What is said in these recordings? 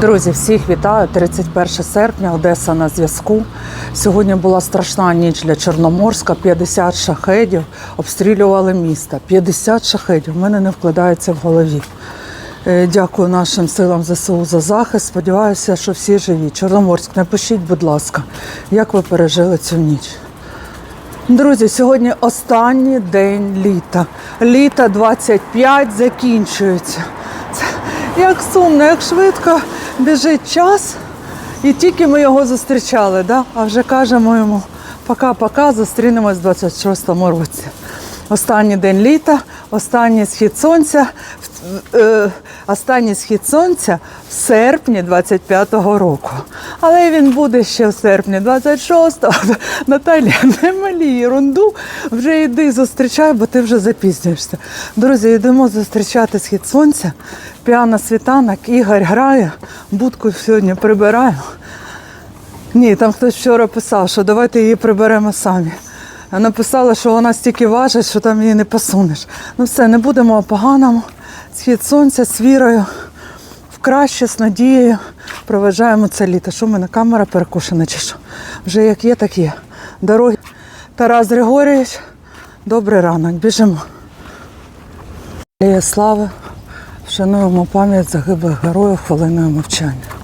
Друзі, всіх вітаю. 31 серпня, Одеса на зв'язку. Сьогодні була страшна ніч для Чорноморська. 50 шахедів обстрілювали місто. 50 шахедів. В мене не вкладається в голові. Е, Дякую нашим силам ЗСУ за захист. Сподіваюся, що всі живі. Чорноморськ, напишіть, будь ласка, як ви пережили цю ніч. Друзі, сьогодні останній день літа. Літа 25 закінчується. Як сумно, як швидко біжить час. І тільки ми його зустрічали, да? а вже кажемо йому пока-пока, зустрінемось в 26-му році. Останній день літа, останній схід сонця, е, останній схід сонця в серпні 25-го року. Але він буде ще в серпні 26-го. Наталя, не малі ерунду, вже йди зустрічай, бо ти вже запізнюєшся. Друзі, йдемо зустрічати схід сонця. Піано світанок, Ігор грає, будку сьогодні прибираю. Ні, там хтось вчора писав, що давайте її приберемо самі. Написала, що вона стільки важить, що там її не посунеш. Ну все, не будемо поганому. Схід сонця з вірою, в краще, з надією проведжаємо це літо. Що в мене камера перекушена чи що? Вже як є, так є. Дороги. Тарас Григорійович, добрий ранок, біжимо. Слава, вшануємо пам'ять загиблих героїв хвилиною мовчання.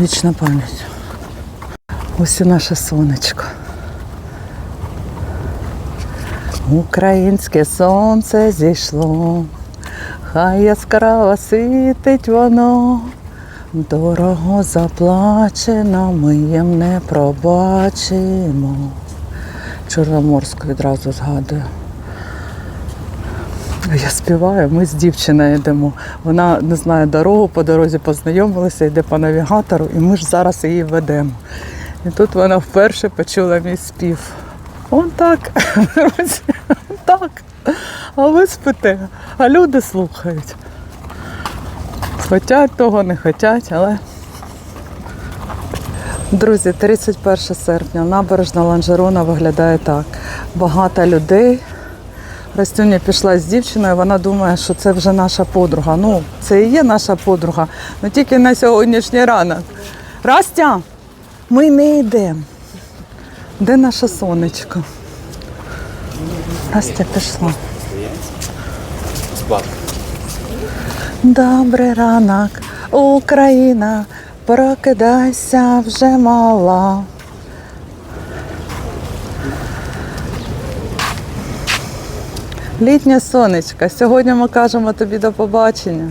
Вічна пам'ять. Ось і наше сонечко. Українське сонце зійшло, хай яскраво світить воно, дорого заплачено, ми їм не пробачимо. Чорноморську відразу згадую. Я співаю, ми з дівчиною йдемо. Вона не знає дорогу, по дорозі познайомилися, йде по навігатору, і ми ж зараз її ведемо. І тут вона вперше почула мій спів. Он так, так. А ви спите, а люди слухають. Хотять того, не хотять, але. Друзі, 31 серпня, набережна Ланжерона виглядає так. Багато людей. Растюня пішла з дівчиною, вона думає, що це вже наша подруга. Ну, це і є наша подруга, але тільки на сьогоднішній ранок. Растя, ми не йдемо. Де наше сонечко? Растя пішла. Добрий ранок, Україна, прокидайся вже мала. Літнє сонечко. Сьогодні ми кажемо тобі до побачення.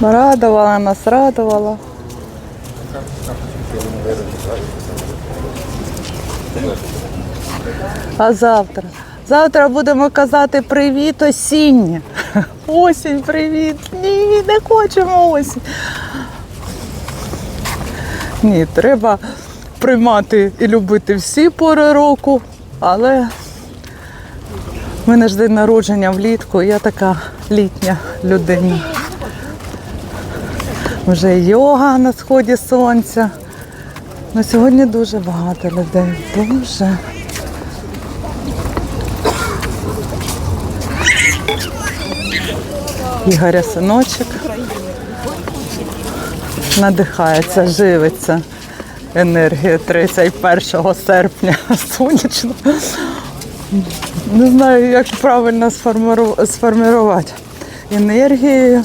Радувала нас, радувала. А завтра? Завтра будемо казати привіт осіннє. Осінь, привіт. Ні, не хочемо осінь. Ні, треба приймати і любити всі пори року, але в мене ж день народження влітку, я така літня людина. Вже йога на сході сонця. На сьогодні дуже багато людей. Дуже. Ігоря синочок надихається, живиться енергія 31 серпня сонячно. Не знаю, як правильно сформувати енергію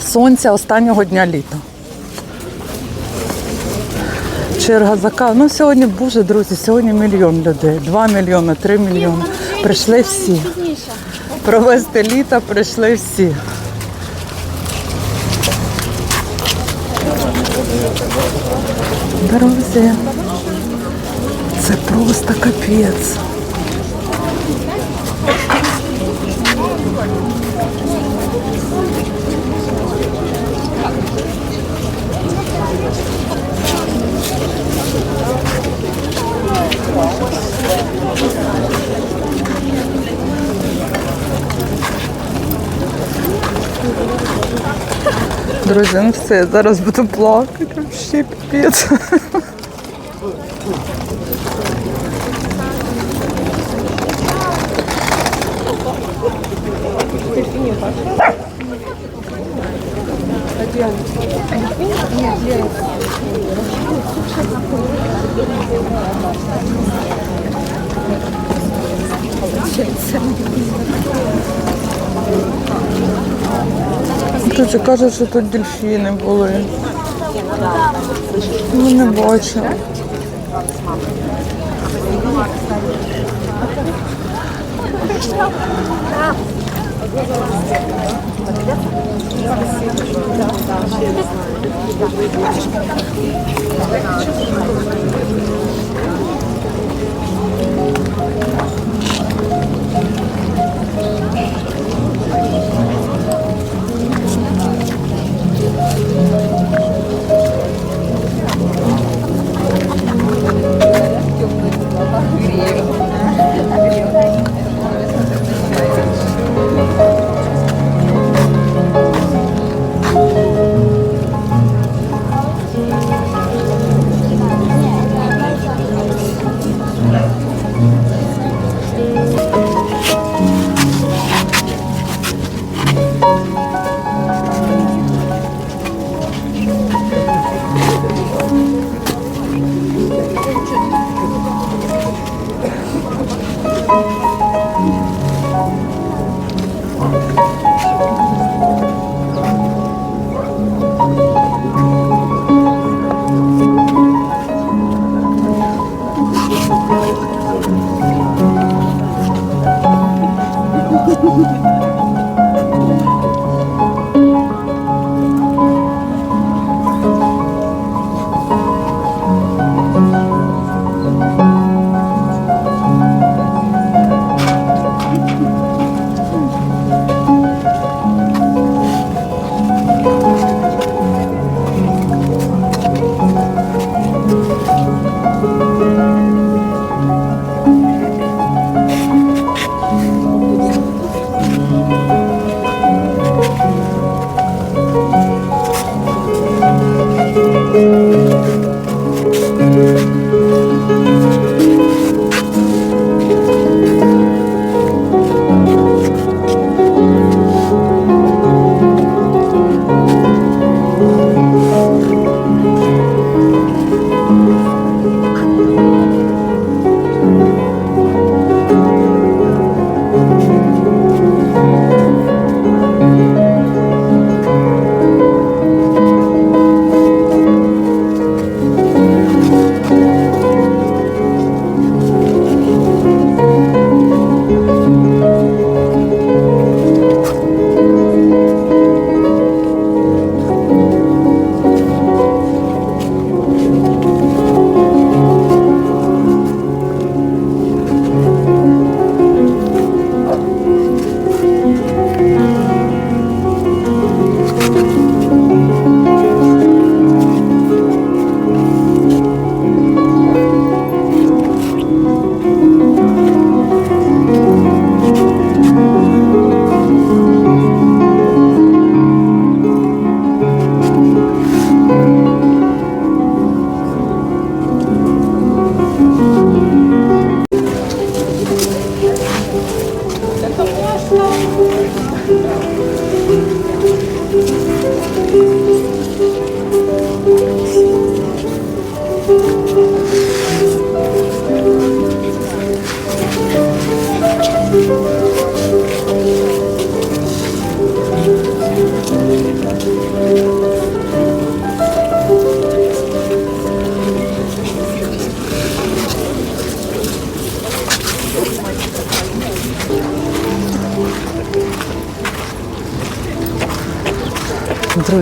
сонця останнього дня літа. Черга за. Ну сьогодні, боже, друзі, сьогодні мільйон людей. Два мільйони, три мільйони. Прийшли всі. Провести літо прийшли всі. дорозі. Це просто капець. Друзі, ну все, зараз буду плакати, взагалі піпець. Тут кажуть, що тут дельфіни були. Ну, не бачу.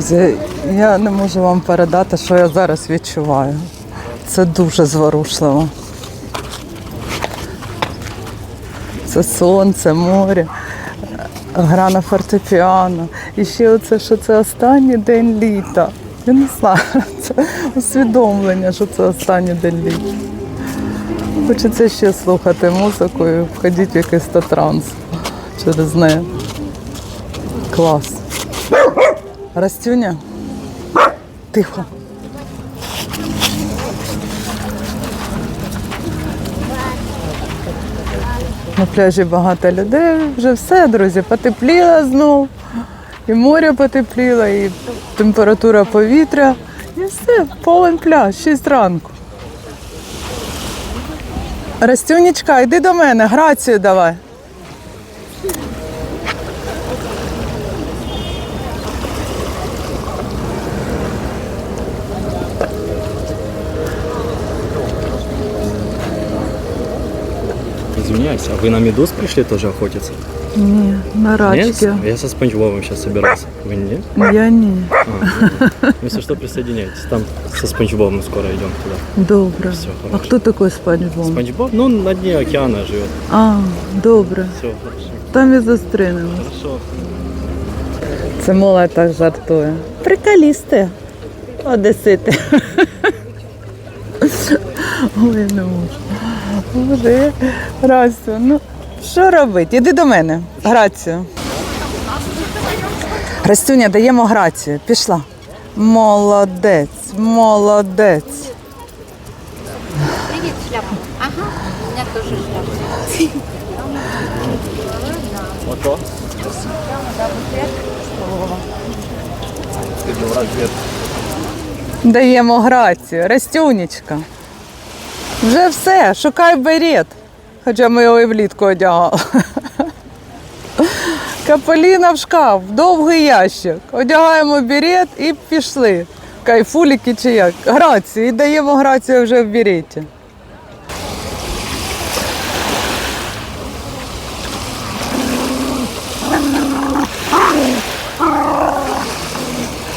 Друзі, я не можу вам передати, що я зараз відчуваю. Це дуже зворушливо. Це сонце, море, гра на фортепіано. І ще оце, що це останній день літа. Я не знаю, це усвідомлення, що це останній день літа. Хочеться ще слухати музику і входити в якийсь транс через неї. Клас. Растюня, тихо. На пляжі багато людей, вже все, друзі, потепліло знов. І море потепліло, і температура повітря. І все, повен пляж, 6 ранку. Растюнечка, йди до мене, грацію давай. Извиняюсь, а вы на медуз пришли тоже охотиться? Ні, на Нет? Я со Спанч Бобом сейчас собирался. Вы нет? Я ні. А, ну, Если что, присоединяйтесь. Там со Спанч Бобом скоро идем туда. Добре. Все, А хорошо. хто такий спанч Боб? Спанч Боб, ну, на дне океана живет. А, добре. Все, хорошо. Там і зустрінемо. Хорошо. Це молодь так жартує. Приколісти. Одесити. Ой, не можу. Боже, Грацію, ну що робити? Іди до мене. Грацію. Растюня, даємо грацію. Пішла. Молодець, молодець. Привет, шляпа. Ага, у меня тоже шляпа. Ото. Даємо грацію. Растюнечка. Вже все, шукай берет. Хоча ми його і влітку одягали. Каполіна в шкаф, довгий ящик. Одягаємо берет і пішли. Кайфуліки чи як. Грацію. І даємо грацію вже в береті.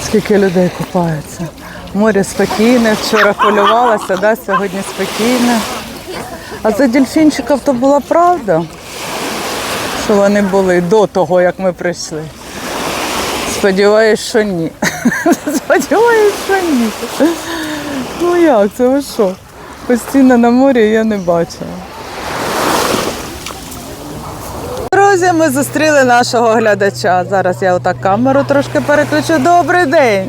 Скільки людей купаються. Море спокійне, вчора хвилювалася, да, сьогодні спокійне. А за дельфінчиків то була правда, що вони були до того, як ми прийшли. Сподіваюсь, що ні. Сподіваюсь, що ні. Ну як, це ви що? Постійно на морі я не бачила. Друзі, ми зустріли нашого глядача. Зараз я отак камеру трошки переключу. Добрий день!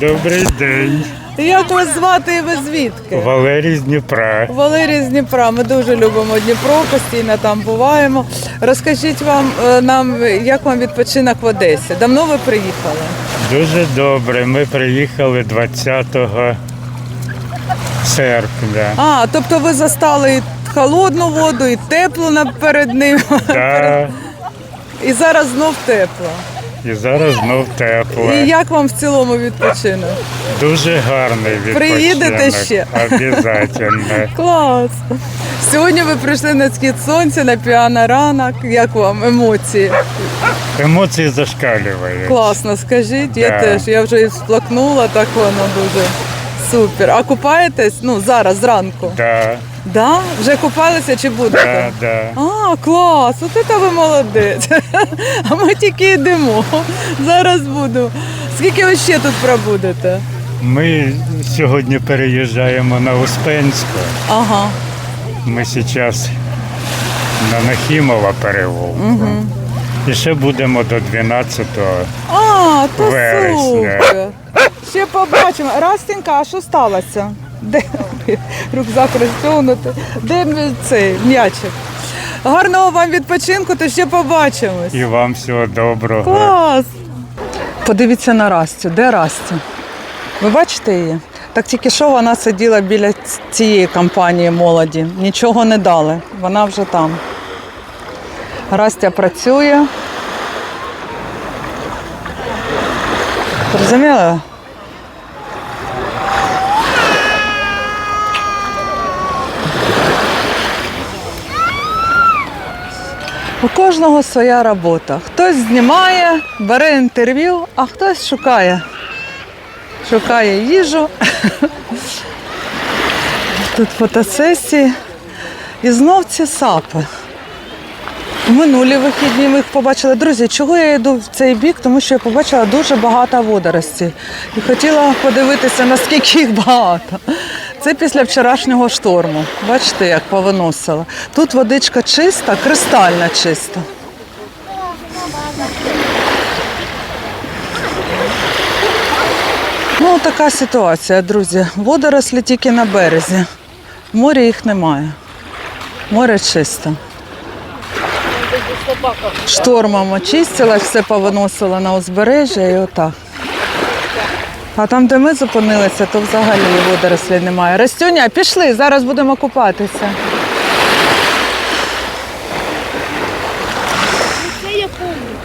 Добрий день, Як вас звати і ви звідки? Валерій з Дніпра. Валерій з Дніпра. Ми дуже любимо Дніпро, постійно там буваємо. Розкажіть вам е, нам, як вам відпочинок в Одесі? Давно ви приїхали? Дуже добре. Ми приїхали 20 серпня. А, тобто ви застали холодну воду, і теплу на- перед ним. Та, І зараз знов тепло. і зараз знов тепло. І як вам в цілому відпочинок? Дуже гарний відпочинок. Приїдете ще? Обязательно. Клас! Сьогодні ви прийшли на схід сонця, на піано ранок. Як вам емоції? Емоції зашкалюють. Класно, скажіть. Я Да. теж я вже і сплакнула, так воно дуже супер. А купаєтесь? Ну, зараз, зранку. Да, Да? Вже купалися чи будете? да, да. А, клас, от це ви молодець. А ми тільки йдемо. Зараз буду. Скільки ви ще тут пробудете? Ми сьогодні переїжджаємо на Успенську. Ага. Ми зараз на Нахімова перевулку. І ще будемо до 12-го. А, то Вересня. супер. Ще побачимо. Растінька, а що сталося? Де рюкзак розтягнути? Де цей м'ячик? Гарного вам відпочинку, то ще побачимось. І вам всього доброго. Клас! Подивіться на Растю. Де Растя? Ви бачите її? Так тільки що вона сиділа біля цієї компанії молоді. Нічого не дали. Вона вже там. Растя працює. Розуміли? У кожного своя робота. Хтось знімає, бере інтерв'ю, а хтось шукає. Шукає їжу. Тут фотосесії. І знов ці сапи. Минулі вихідні ми їх побачили. Друзі, чого я йду в цей бік? Тому що я побачила дуже багато водоростей. І хотіла подивитися, наскільки їх багато. Це після вчорашнього шторму. Бачите, як повиносило. Тут водичка чиста, кристально чиста. Ну, така ситуація, друзі. Водорослі тільки на березі. В морі їх немає. Море чисте. Штормом очистила, все повиносила на узбережжя і отак. А там, де ми зупинилися, то взагалі водорослів немає. Растюня, пішли, зараз будемо купатися.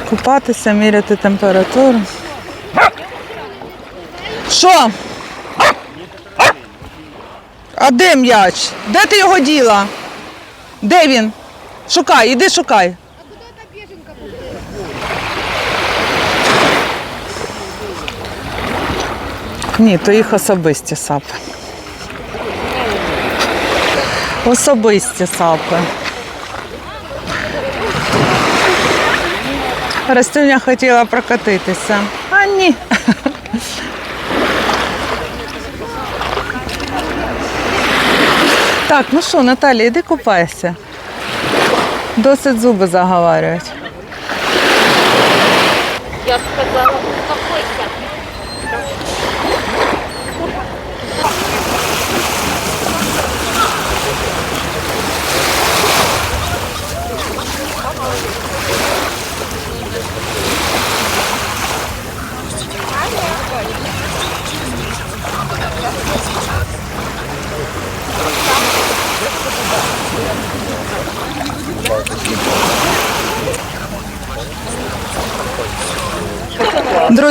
Купатися, міряти температуру. Що? А де м'яч? Де ти його діла? Де він? Шукай, іди шукай. Ні, то їх особисті сапи. Особисті сапи. Растюня хотіла прокатитися. А ні. Так, ну що, Наталя, іди купайся. Досить зуби заговарюють.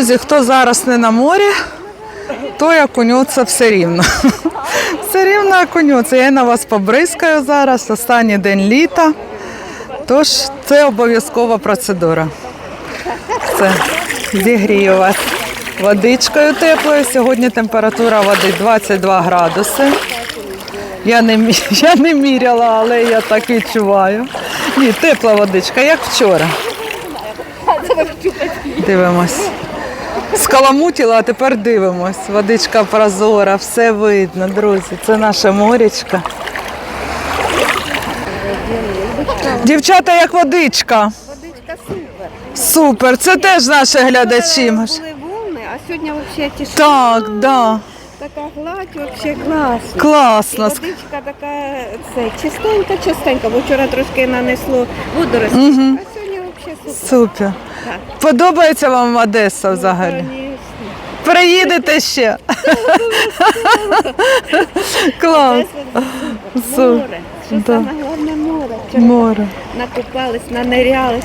Друзі, хто зараз не на морі, той окунеться все рівно. Все рівно окунеться. Я на вас побризкаю зараз, останній день літа. Тож це обов'язкова процедура. Все, зігрію вас водичкою теплою. Сьогодні температура води 22 градуси. Я не, я не міряла, але я так відчуваю. Ні, тепла водичка, як вчора. Дивимось. Скаламутіла, а тепер дивимось. Водичка прозора, все видно, друзі. Це наша морічка. Дівчата, як водичка. Водичка супер. Супер, це теж наші глядачі. Були волни, а сьогодні взагалі тишина. Так, да. Така гладь, взагалі класно. І водичка така це, чистенька, чистенька, бо вчора трошки нанесло водорості, взагалі супер. Подобається вам Одеса взагалі? Конечно. Приїдете ще. Клас. Море. Що Да. саме головне море. Вчора Море. накупались, нанирялись.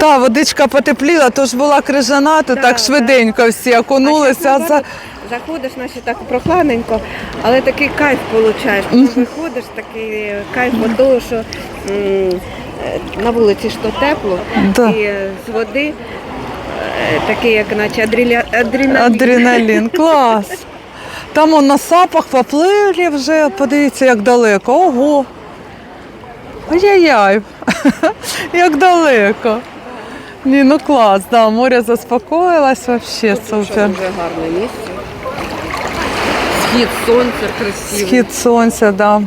Та водичка потепліла, тож була крижана, то Да, так швиденько всі окунулися. А за... Заходиш, наче так прохладненько, але такий кайф получаєш. Коли виходиш, такий кайф від того, що м, е, на вулиці ж то тепло, Да. і е, з води е, такий, як наче адреналін. Адреналін, клас. Там он на сапах поплили вже, подивіться, як далеко. Ого. Ай-яй-яй. Як далеко. Ні, ну клас, да, море заспокоїлось, взагалі супер. Дуже гарне місце. Схід сонця красивий. Схід сонця, да.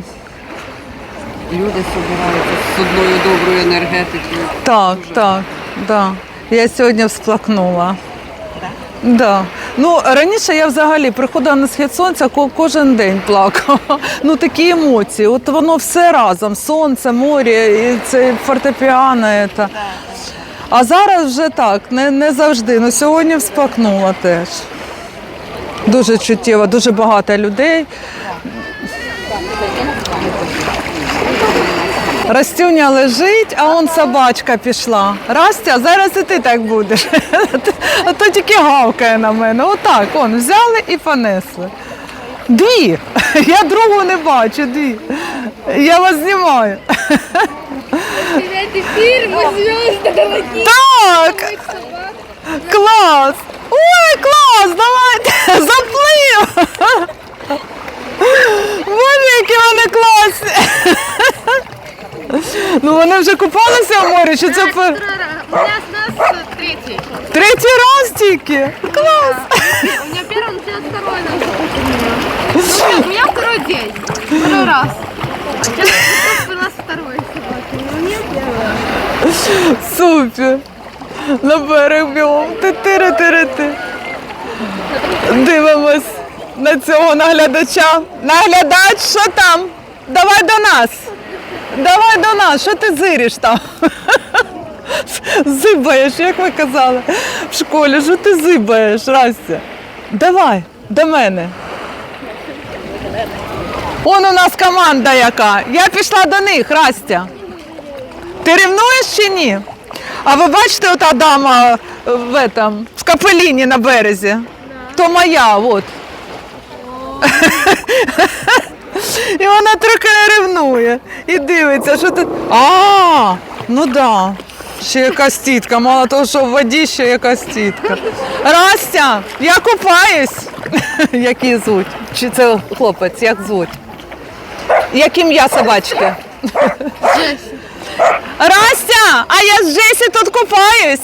Люди збираються з одною доброю енергетикою. Так, так, да. Я сьогодні всплакнула. Да. Ну, раніше я взагалі приходила на схід сонця, кожен день плакала. Ну такі емоції. От воно все разом: сонце, море, і це фортепіано. Це. А зараз вже так, не, не завжди. Ну сьогодні всплакнула теж. Дуже чуттєво, дуже багато людей. Растюня лежить, а он собачка пішла. Растя, зараз і ти так будеш. А то тільки гавкає на мене. Отак, он взяли і понесли. Дві. Я другу не бачу, дві. Я вас знімаю. Привет, эфир, мы звезды, дорогие. Так! Клас! Ой, клас! Давайте! Заплив! Боже, які вони класні! Ну вони вже купалися в морі, чи це пер- У нас третий. третій раз тільки? Клас! У меня первый, у тебя второй. Ну, у меня второй день. Второй раз. Сейчас у нас второй собаки. У меня первый. Супер! На берег бігом. Ти-тири-тири-ти. Дивимось. на цього наглядача. Наглядач, що там? Давай до нас. Давай до нас, що ти зириш там? Зибаєш, як ви казали в школі, що ти зибаєш, Растя? Давай, до мене. Он у нас команда яка. Я пішла до них, Растя. Ти ревнуєш чи ні? А ви бачите ота дама е, в, этом, в капеліні на березі? То моя, от. І вона трохи ревнує і дивиться, що тут. А, ну да. Ще якась тітка, мало того, що в воді ще якась тітка. Растя, я купаюсь. Як звуть? Чи це хлопець, як звуть? Як ім'я собачки? Растя, а я з Джесі тут купаюсь.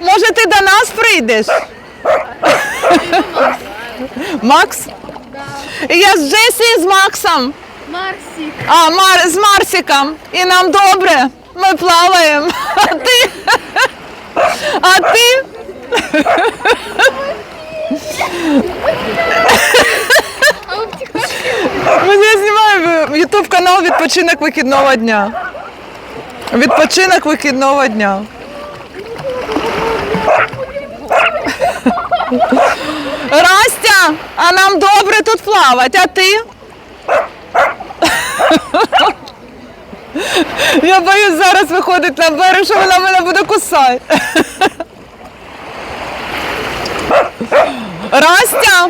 Може, ти до нас прийдеш? Макс? Я з Джесі і з Максом. Марсик. А, Мар, з Марсиком. І нам добре. Ми плаваємо. А ти? А ти? Ми знімаємо ютуб канал Відпочинок вихідного дня. Відпочинок вихідного дня. Растя, а нам добре тут плавати, а ти? Я боюсь зараз виходить на берег, що вона мене буде кусати. Растя!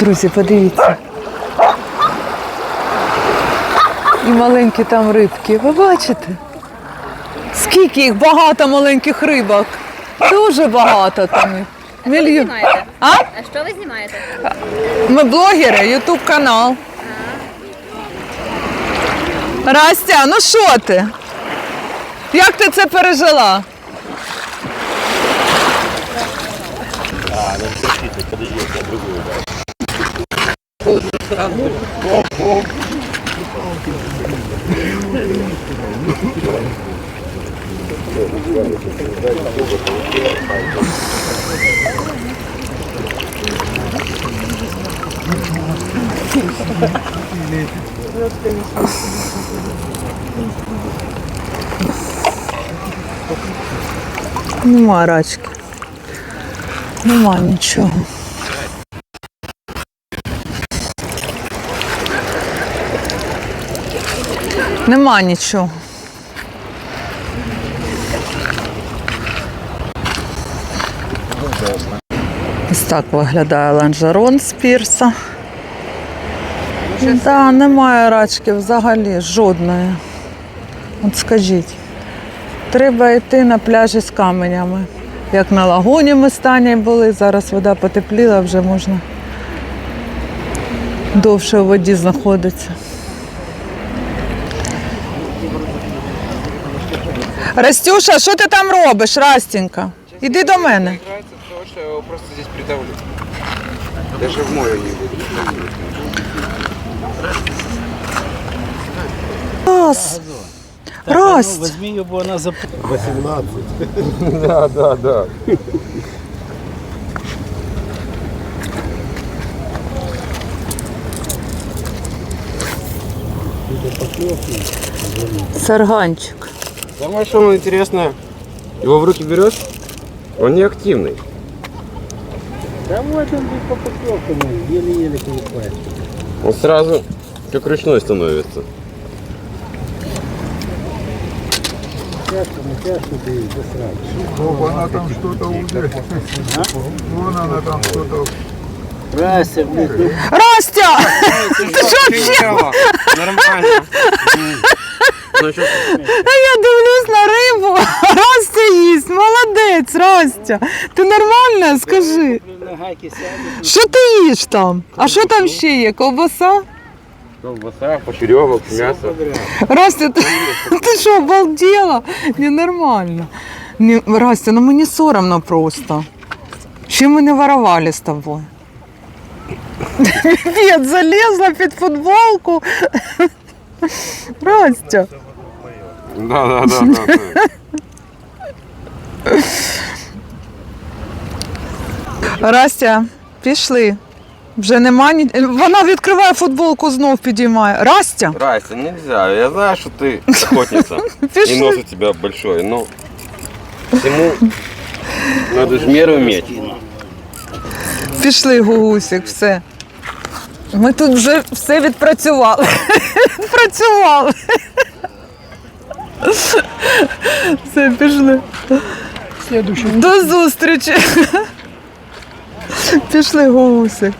Друзі, подивіться. І маленькі там рибки. Ви бачите? Скільки їх багато маленьких рибок. Дуже багато там їх. Мільйон. знімаєте? А? А що ви знімаєте? Ми блогери, Ютуб канал. Растя, ну що ти? Як ти це пережила? Нема рачки. Нема. Нема нічого. Ось так виглядає ланжерон з пірса. Да, немає рачки взагалі жодної. От скажіть. Треба йти на пляжі з каменями. Як на лагуні ми стані були, зараз вода потепліла, вже можна довше у воді знаходитися. Растюша, що ти там робиш, Растінька? Іди до мене. Играется то, что я его просто здесь придавлю. Даже в мою не буду. Рас. Расть. Возьми ее, бо вона зап... Да, да, да. Сарганчик. Самое что ему интересное, его в руки берешь, он не активный. Да вот он по поклевкам, еле-еле колупает. Он сразу как ручной становится. Тяжко, ну тяжко ты она там что-то уже. Вон она там что-то. Рася, блядь, ну Растя! Що взагалі? Нормально. А я дивлюсь на рибу, Растя їсть, молодець, Растя. Ти нормальна? Скажи. Що ти їш там? А що там ще є? Ковбаса? Колбаса, почеревок, мясо. Растя, ти, ти що, обалдела? Ненормально. Не, Растя, ну мені соромно просто. Ще ми не воровали з тобою. Привіт, залізла під футболку. Растя. Да, да, да, да. да. Растя, пішли. Вже нема ні. Вона відкриває футболку, знов підіймає. Растя, Райса, нельзя. Я знаю, что ты охотница. И пішли. нос у тебя большой, но всему надо же меру иметь. Пішли, гугусик, все. Ми тут вже все відпрацювали. Відпрацювали. Все, пішли. До зустрічі. Пішли, гугусик.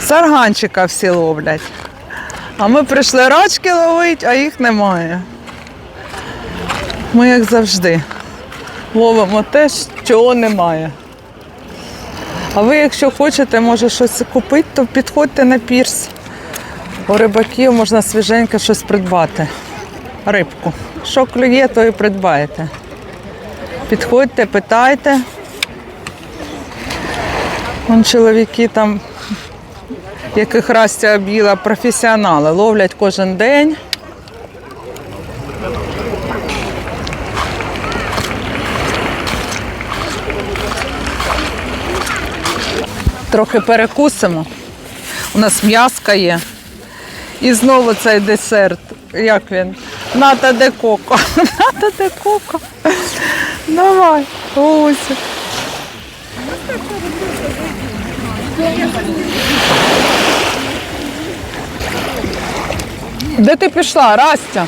Сарганчика всі ловлять. А ми прийшли рачки ловити, а їх немає. Ми, як завжди, ловимо те, чого немає. А ви, якщо хочете, може щось купити, то підходьте на пірс. У рибаків можна свіженьке щось придбати. Рибку. Що клює, то і придбаєте. Підходьте, питайте. Вон чоловіки там, яких Растя об'їла, професіонали, ловлять кожен день. Трохи перекусимо. У нас м'яска є. І знову цей десерт. Як він? Ната де коко. Ната де коко. Давай, ось. Де ти пішла, Растя?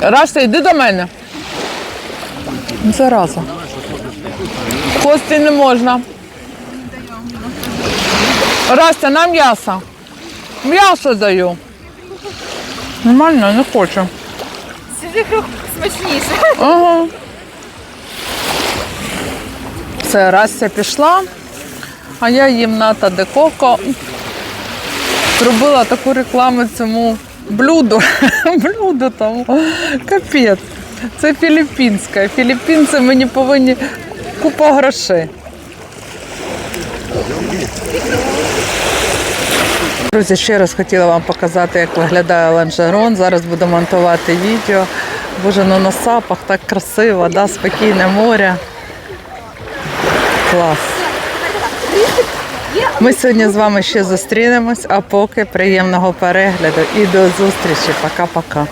Растя, йди до мене. Зараза. Кості не можна. Растя, на м'ясо. М'ясо даю. Нормально, не хочу. Смачніше. Ага. Все, Растя пішла, а я їм ната де коко. Зробила таку рекламу цьому блюду. блюду тому. Капець. Це філіппінське. Філіппінці мені повинні купа грошей. Друзі, ще раз хотіла вам показати, як виглядає ланжерон. Зараз буду монтувати відео. Боже, ну на сапах так красиво, да? спокійне море. Клас. Ми сьогодні з вами ще зустрінемось, а поки приємного перегляду і до зустрічі. Пока-пока.